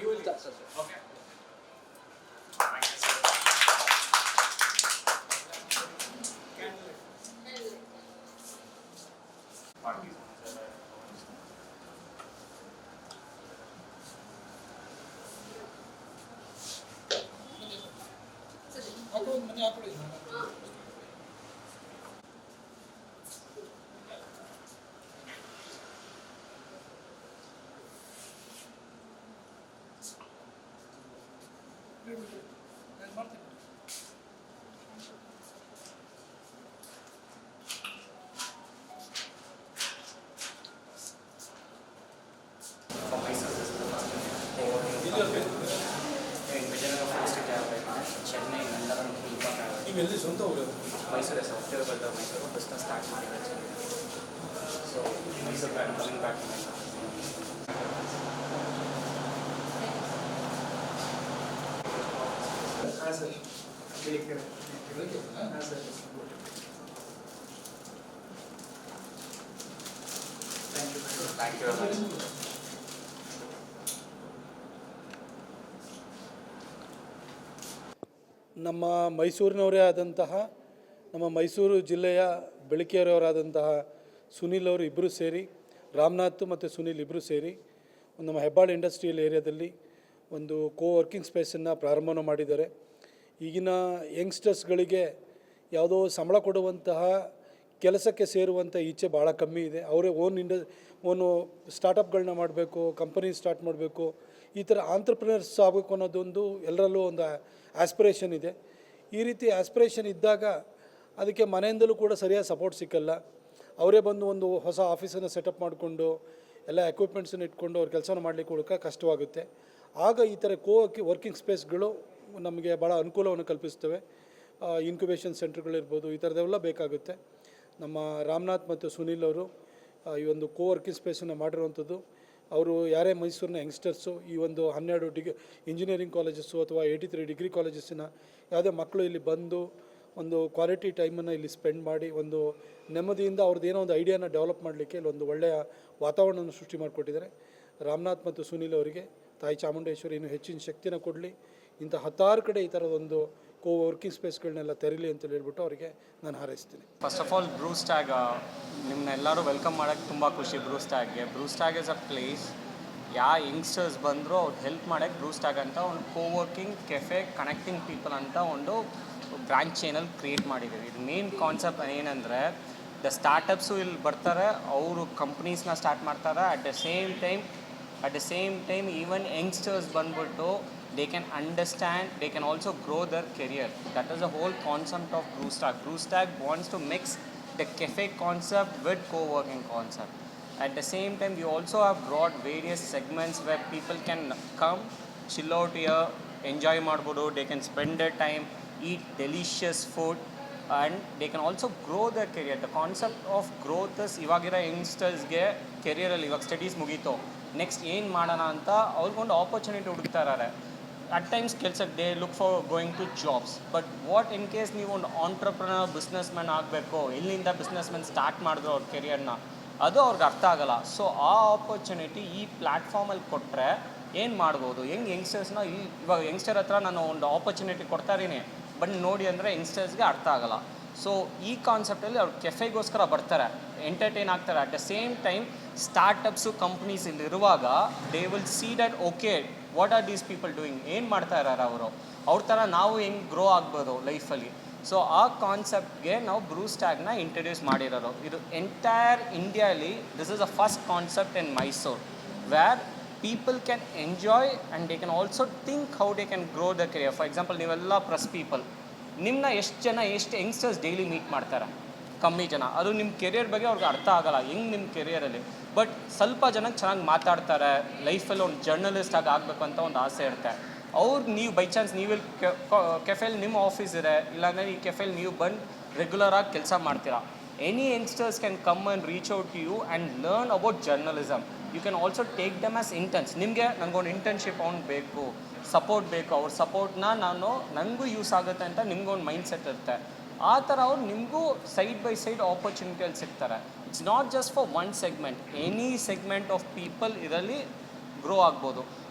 You will touch us. it. Okay. Chennai ನಂತರ ತುಂಬ ನೀವು ಎಲ್ಲಿ ಸ್ವಂತ ಊರು ಮೈಸೂರೇ ಸರ್ ಹೋಗ್ತಿರೋ ಬಂದ ಮೈಸೂರು ಬಿಸ್ನೆಸ್ ಸ್ಟಾರ್ಟ್ ಮಾಡಿದ್ರೆ Chennai so Mysuru back coming back to Mysuru ಹಾಂ ಸರ್ ಬೇಕಿರ ಹಾಂ sir thank you thank you very much ನಮ್ಮ ಮೈಸೂರಿನವರೇ ಆದಂತಹ ನಮ್ಮ ಮೈಸೂರು ಜಿಲ್ಲೆಯ ಬೆಳಕಿಯವರಾದಂತಹ ಸುನೀಲ್ ಅವರು ಇಬ್ಬರು ಸೇರಿ ರಾಮನಾಥ್ ಮತ್ತು ಸುನೀಲ್ ಇಬ್ಬರು ಸೇರಿ ಒಂದು ನಮ್ಮ ಹೆಬ್ಬಾಳ್ ಇಂಡಸ್ಟ್ರಿಯಲ್ ಏರಿಯಾದಲ್ಲಿ ಒಂದು ಕೋ ವರ್ಕಿಂಗ್ ಸ್ಪೇಸನ್ನು ಪ್ರಾರಂಭವನ್ನು ಮಾಡಿದ್ದಾರೆ. ಈಗಿನ ಯಂಗ್ಸ್ಟರ್ಸ್ಗಳಿಗೆ ಯಾವುದೋ ಸಂಬಳ ಕೊಡುವಂತಹ ಕೆಲಸಕ್ಕೆ ಸೇರುವಂಥ ಇಚ್ಛೆ ಭಾಳ ಕಮ್ಮಿ ಇದೆ. ಅವರೇ ಓನ್ ಇಂಡ, ಓನು ಸ್ಟಾರ್ಟಪ್ಗಳನ್ನ ಮಾಡಬೇಕು, ಕಂಪನಿ ಸ್ಟಾರ್ಟ್ ಮಾಡಬೇಕು, ಈ ಥರ ಆಂಟ್ರಪ್ರಿನರ್ಸ್ ಆಗಬೇಕು ಅನ್ನೋದೊಂದು ಎಲ್ಲರಲ್ಲೂ ಒಂದು ಆಸ್ಪಿರೇಷನ್ ಇದೆ. ಈ ರೀತಿ ಆಸ್ಪಿರೇಷನ್ ಇದ್ದಾಗ ಅದಕ್ಕೆ ಮನೆಯಿಂದಲೂ ಕೂಡ ಸರಿಯಾದ ಸಪೋರ್ಟ್ ಸಿಕ್ಕಲ್ಲ. ಅವರೇ ಬಂದು ಒಂದು ಹೊಸ ಆಫೀಸನ್ನು ಸೆಟಪ್ ಮಾಡಿಕೊಂಡು, ಎಲ್ಲ ಎಕ್ವಿಪ್ಮೆಂಟ್ಸನ್ನು ಇಟ್ಕೊಂಡು ಅವ್ರ ಕೆಲಸನ ಮಾಡಲಿಕ್ಕೆ ಹುಡುಕ ಕಷ್ಟವಾಗುತ್ತೆ. ಆಗ ಈ ಥರ ಕೋ ವರ್ಕಿಂಗ್ ಸ್ಪೇಸ್ಗಳು ನಮಗೆ ಭಾಳ ಅನುಕೂಲವನ್ನು ಕಲ್ಪಿಸ್ತವೆ ಇನ್ಕ್ಯುಬೇಷನ್ ಸೆಂಟರ್ಗಳಿರ್ಬೋದು ಈ ಥರದೆಲ್ಲ ಬೇಕಾಗುತ್ತೆ. ನಮ್ಮ ರಾಮನಾಥ್ ಮತ್ತು ಸುನೀಲ್ ಅವರು ಈ ಒಂದು ಕೋ ವರ್ಕಿಂಗ್ ಸ್ಪೇಸನ್ನು ಮಾಡಿರುವಂಥದ್ದು. ಅವರು ಯಾರೇ ಮೈಸೂರಿನ ಯಂಗ್ಸ್ಟರ್ಸು ಈ ಒಂದು ಹನ್ನೆರಡು ಡಿಗ್ರಿ ಇಂಜಿನಿಯರಿಂಗ್ ಕಾಲೇಜಸ್ಸು ಅಥವಾ ಏಯ್ಟಿ ತ್ರೀ ಡಿಗ್ರಿ ಕಾಲೇಜಸ್ಸಿನ ಯಾವುದೇ ಮಕ್ಕಳು ಇಲ್ಲಿ ಬಂದು ಒಂದು ಕ್ವಾಲಿಟಿ ಟೈಮನ್ನು ಇಲ್ಲಿ ಸ್ಪೆಂಡ್ ಮಾಡಿ, ಒಂದು ನೆಮ್ಮದಿಯಿಂದ ಅವ್ರದ್ದು ಏನೋ ಒಂದು ಐಡಿಯಾನ ಡೆವಲಪ್ ಮಾಡಲಿಕ್ಕೆ ಇಲ್ಲೊಂದು ಒಳ್ಳೆಯ ವಾತಾವರಣವನ್ನು ಸೃಷ್ಟಿ ಮಾಡಿಕೊಟ್ಟಿದ್ದಾರೆ. ರಾಮನಾಥ್ ಮತ್ತು ಸುನೀಲ್ ಅವರಿಗೆ ತಾಯಿ ಚಾಮುಂಡೇಶ್ವರಿ ಇನ್ನೂ ಹೆಚ್ಚಿನ ಶಕ್ತಿನ ಕೊಡಲಿ. ಇಂಥ ಹತ್ತಾರು ಕಡೆ ಈ ಥರದ ಒಂದು ಕೋ ವರ್ಕಿಂಗ್ ಸ್ಪೇಸ್ಗಳನ್ನೆಲ್ಲ ತೆರೀಲಿ ಅಂತ ಹೇಳ್ಬಿಟ್ಟು ಅವರಿಗೆ ನಾನು ಹಾರೈಸ್ತೀನಿ. First of all Brewstag ನಿಮ್ಮನ್ನೆಲ್ಲರೂ ವೆಲ್ಕಮ್ ಮಾಡೋಕ್ಕೆ ತುಂಬ ಖುಷಿ ಬ್ರೂ ಸ್ಟ್ಯಾಗ್ಗೆ Brewstag is a place ಯಾವ ಯಂಗ್ಸ್ಟರ್ಸ್ ಬಂದರೂ ಅವ್ರು ಹೆಲ್ಪ್ ಮಾಡೋಕ್ಕೆ ಬ್ರೂಸ್ ಟ್ಯಾಗ್ ಅಂತ ಒಂದು co working cafe connecting people ಅಂತ ಒಂದು ಬ್ರ್ಯಾಂಚ್ ಚೇನಲ್ ಕ್ರಿಯೇಟ್ ಮಾಡಿದ್ದೀವಿ. ಇದು ಮೇನ್ ಕಾನ್ಸೆಪ್ಟ್ ಏನಂದರೆ ದ ಸ್ಟಾರ್ಟಪ್ಸು ಇಲ್ಲಿ ಬರ್ತಾರೆ, ಅವರು ಕಂಪ್ನೀಸ್ನ ಸ್ಟಾರ್ಟ್ ಮಾಡ್ತಾರೆ. At the same time at the same time even youngsters ಬಂದ್ಬಿಟ್ಟು they can understand they can also grow their career that is the whole concept of brewstack brewstack wants to mix the cafe concept with co-working concept at the same time we also have brought various segments where people can come chill out here enjoy ಮಾಡ್ಬೋದು they can spend their time eat delicious food and they can also grow their career the concept of growth is ಇವಾಗಿರೋ ಯಂಗ್ಸ್ಟರ್ಸ್ಗೆ ಕೆರಿಯರಲ್ಲಿ ಇವಾಗ studies ಮುಗೀತು next ಏನು ಮಾಡೋಣ ಅಂತ ಅವ್ರಿಗೊಂದು opportunity ಹುಡುಕ್ತಾ ಇದ್ದಾರೆ ಅಟ್ ಟೈಮ್ಸ್ ಕೆಲ್ಸಕ್ಕೆ they look for going to jobs but what in case ನೀವು ಒಂದು ಆಂಟ್ರಪ್ರನರ್ ಬಿಸ್ನೆಸ್ ಮ್ಯಾನ್ ಆಗಬೇಕು ಎಲ್ಲಿಂದ ಬಿಸ್ನೆಸ್ ಮ್ಯಾನ್ ಸ್ಟಾರ್ಟ್ ಮಾಡಿದ್ರು ಅವ್ರ ಕೆರಿಯರ್ನ ಅದು ಅವ್ರಿಗೆ ಅರ್ಥ ಆಗಲ್ಲ. ಸೊ ಆ ಆಪರ್ಚುನಿಟಿ ಈ ಪ್ಲ್ಯಾಟ್ಫಾರ್ಮಲ್ಲಿ ಕೊಟ್ಟರೆ ಏನು ಮಾಡ್ಬೋದು? ಹೆಂಗೆ ಯಂಗ್ಸ್ಟರ್ಸ್ನ ಈ, ಇವಾಗ ಯಂಗ್ಸ್ಟರ್ ಹತ್ರ ನಾನು ಒಂದು ಆಪರ್ಚುನಿಟಿ ಕೊಡ್ತಾ ಇದೀನಿ ಬಟ್ ನೋಡಿ ಅಂದರೆ ಯಂಗ್ಸ್ಟರ್ಸ್ಗೆ ಅರ್ಥ ಆಗಲ್ಲ. ಸೊ ಈ ಕಾನ್ಸೆಪ್ಟಲ್ಲಿ ಅವ್ರು ಕೆಫೆಗೋಸ್ಕರ ಬರ್ತಾರೆ ಎಂಟರ್ಟೈನ್ ಆಗ್ತಾರೆ. At the same time startups companies ಇಲ್ಲಿರುವಾಗ they will see that okay what are these people doing ಏನು ಮಾಡ್ತಾ ಇದ್ದಾರೆ ಅವರು? ಅವ್ರ ಥರ ನಾವು ಹೆಂಗೆ ಗ್ರೋ ಆಗ್ಬೋದು ಲೈಫಲ್ಲಿ ಸೊ ಆ ಕಾನ್ಸೆಪ್ಟ್ಗೆ ನಾವು ಬ್ರೂಸ್ ಟ್ಯಾಗ್ನ ಇಂಟ್ರಡ್ಯೂಸ್ ಮಾಡಿರೋದು. ಇದು entire ಇಂಡಿಯಾಲಿ this is a first concept in Mysore where people can enjoy and they can also think how they can grow the career for example ನೀವೆಲ್ಲ ಪ್ರಸ್ ಪೀಪಲ್ ನಿಮ್ಮನ್ನ ಎಷ್ಟು ಜನ, ಎಷ್ಟು ಯಂಗ್ಸ್ಟರ್ಸ್ ಡೈಲಿ ಮೀಟ್ ಮಾಡ್ತಾರೆ? ಕಮ್ಮಿ ಜನ. ಅದು ನಿಮ್ಮ ಕೆರಿಯರ್ ಬಗ್ಗೆ ಅವ್ರಿಗೆ ಅರ್ಥ ಆಗಲ್ಲ. ಹೆಂಗೆ ನಿಮ್ಮ ಕೆರಿಯರಲ್ಲಿ ಬಟ್ ಸ್ವಲ್ಪ ಜನಕ್ಕೆ ಚೆನ್ನಾಗಿ ಮಾತಾಡ್ತಾರೆ. ಲೈಫಲ್ಲಿ ಒಂದು ಜರ್ನಲಿಸ್ಟ್ ಆಗಿ ಆಗಬೇಕು ಅಂತ ಒಂದು ಆಸೆ ಇರುತ್ತೆ. ಅವ್ರು ನೀವು ಬೈ ಚಾನ್ಸ್ ನೀವು ಕೆಫೆಲಿ ನಿಮ್ಮ ಆಫೀಸ್ ಇದೆ. ಇಲ್ಲಾಂದರೆ ಈ ಕೆಫೆಲಿ ನೀವು ಬಂದು ರೆಗ್ಯುಲರ್ ಆಗಿ ಕೆಲಸ ಮಾಡ್ತೀರಾ. Any youngsters can come and reach out to you and learn about journalism you can also take them as interns ನಿಮಗೆ ನನಗೊಂದು ಇಂಟರ್ನ್ಶಿಪ್ ಅವ್ನು ಬೇಕು. ಸಪೋರ್ಟ್ ಬೇಕು. ಅವ್ರ ಸಪೋರ್ಟ್ನ ನಾನು ನನಗೂ ಯೂಸ್ ಆಗುತ್ತೆ ಅಂತ ನಿಮ್ಗೊಂದು ಮೈಂಡ್ ಸೆಟ್ ಇರುತ್ತೆ. ಆ ಥರ ಅವ್ರು ನಿಮಗೂ ಸೈಡ್ ಬೈ ಸೈಡ್ ಆಪರ್ಚುನಿಟಿಯಲ್ಲಿ ಸಿಗ್ತಾರೆ. It's not just for one segment any segment of people ಇದರಲ್ಲಿ ಗ್ರೋ ಆಗ್ಬೋದು.